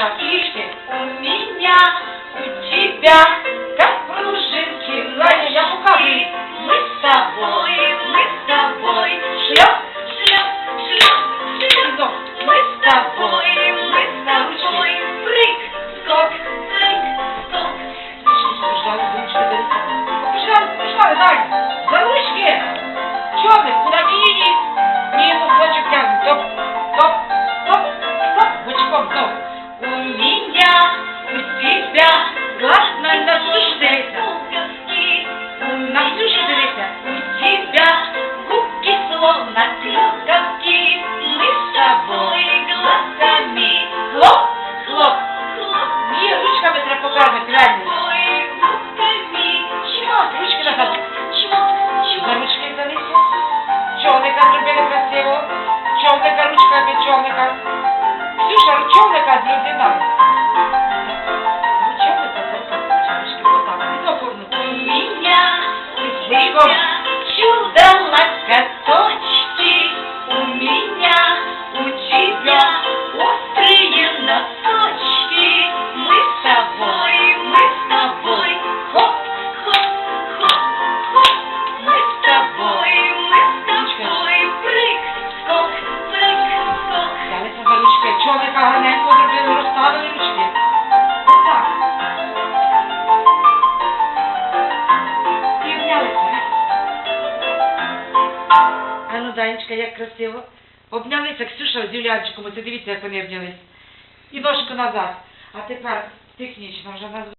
наша фишка, у меня, у тебя. Човника, ручка від човника. Ксюша, ручовника зроби так. Ручовника просто вот так. Ти наповнив. Ти зліво. така гарненько зробили, розставили ручки. Отак. І обнялися. А ну, Данечка, як красиво. Обнялися, Ксюша з Юлянчиком, оце дивіться, як вони обнялись. І ножку назад. А тепер технічно вже назвали.